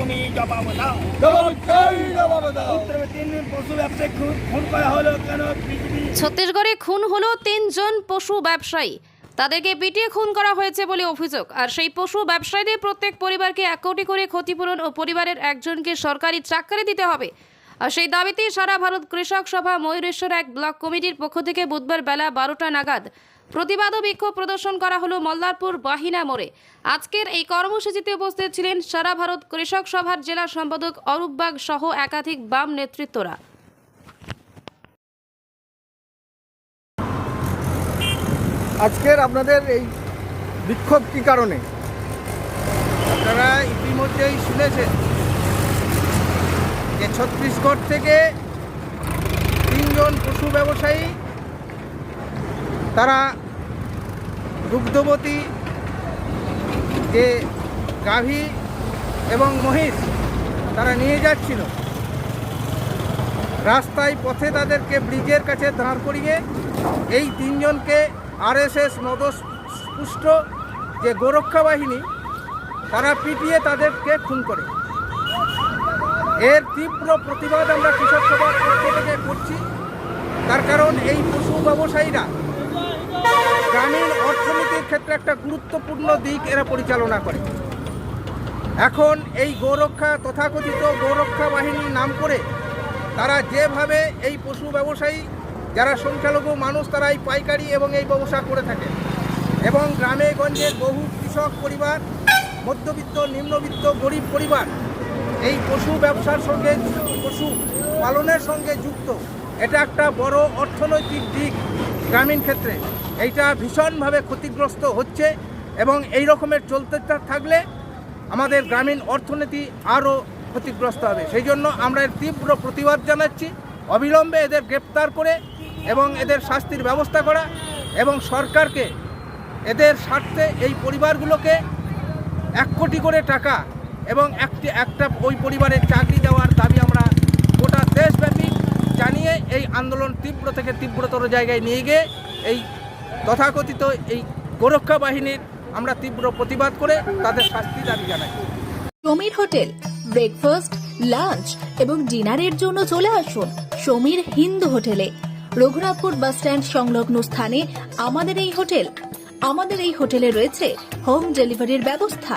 তুমি জবাব দাও। জবাব চাই জবাব দাও। উত্তরে তিন পশু ব্যবসায়ী খুন খুন করা হলো কেন? ছত্তিশগড়ে খুন হলো তিনজন পশু ব্যবসায়ী। তাদেরকে পিটিয়ে খুন করা হয়েছে বলে অভিযোগ। আর সেই পশু ব্যবসায়ীদের প্রত্যেক পরিবারকে এক কোটি করে ক্ষতিপূরণ ও পরিবারের একজনকে সরকারি চাকরি দিতে হবে। আর সেই দাবিতেই সারা ভারত কৃষক সভা ময়ূরেশ্বর এক ব্লক কমিটির পক্ষ থেকে বুধবার বেলা বারোটা নাগাদ প্রতিবাদ ও বিক্ষোভ প্রদর্শন করা হলো মল্লারপুর বাহিনা মোড়ে। আজকের এই কর্মসূচিতে উপস্থিত ছিলেন সারা ভারত কৃষক সভার জেলা সম্পাদক অরূপ বাগ সহ একাধিক বাম নেতৃত্বরা। আজকের আপনাদের এই বিক্ষোভ কি কারণে? আপনারা ইতিমধ্যেই শুনেছেন যে ছত্তিশগড় থেকে তিনজন পশু ব্যবসায়ী তারা দুগ্ধবতী যে গাভী এবং মহিষ তারা নিয়ে যাচ্ছিল, রাস্তায় পথে তাদেরকে ব্রিজের কাছে দাঁড় করিয়ে এই তিনজনকে আরএসএস মদস্পুষ্ট যে গোরক্ষা বাহিনী, তারা পিটিয়ে তাদেরকে খুন করে। এর তীব্র প্রতিবাদ আমরা কৃষক সভার পক্ষ থেকে করছি। তার কারণ এই পশু ব্যবসায়ীরা গ্রামীণ অর্থনীতির ক্ষেত্রে একটা গুরুত্বপূর্ণ দিক এরা পরিচালনা করে। এখন এই গৌরক্ষা তথাকথিত গৌরক্ষা বাহিনীর নাম করে তারা যেভাবে এই পশু ব্যবসায়ী, যারা সংখ্যালঘু মানুষ, তারা এই পাইকারি এবং এই ব্যবসা করে থাকে এবং গ্রামে গঞ্জের বহু কৃষক পরিবার, মধ্যবিত্ত, নিম্নবিত্ত, গরিব পরিবার এই পশু ব্যবসার সঙ্গে পশু পালনের সঙ্গে যুক্ত। এটা একটা বড় অর্থনৈতিক দিক গ্রামীণ ক্ষেত্রে। এইটা ভীষণভাবে ক্ষতিগ্রস্ত হচ্ছে এবং এই রকমের চলতে থাকলে আমাদের গ্রামীণ অর্থনীতি আরও ক্ষতিগ্রস্ত হবে। সেই জন্য আমরা এর তীব্র প্রতিবাদ জানাচ্ছি, অবিলম্বে এদের গ্রেপ্তার করে এবং এদের শাস্তির ব্যবস্থা করা এবং সরকারকে এদের স্বার্থে এই পরিবারগুলোকে এক কোটি করে টাকা এবং একটি, একটা ওই পরিবারের চাকরি দেওয়ার দাবি আমরা গোটা দেশব্যাপী জানিয়ে এই আন্দোলন তীব্র থেকে তীব্রতর জায়গায় নিয়ে গিয়ে এই তথাকথিত এই গোরক্ষা বাহিনীর আমরা তীব্র প্রতিবাদ করে তাদের শাস্তি দাবি জানাই। সমীর হোটেল ব্রেকফাস্ট লাঞ্চ এবং ডিনারের জন্য চলে আসুন সমীর হিন্দু হোটেলে। রঘুনাথপুর বাস স্ট্যান্ড সংলগ্ন স্থানে আমাদের এই হোটেল। আমাদের এই হোটেলে রয়েছে হোম ডেলিভারির ব্যবস্থা।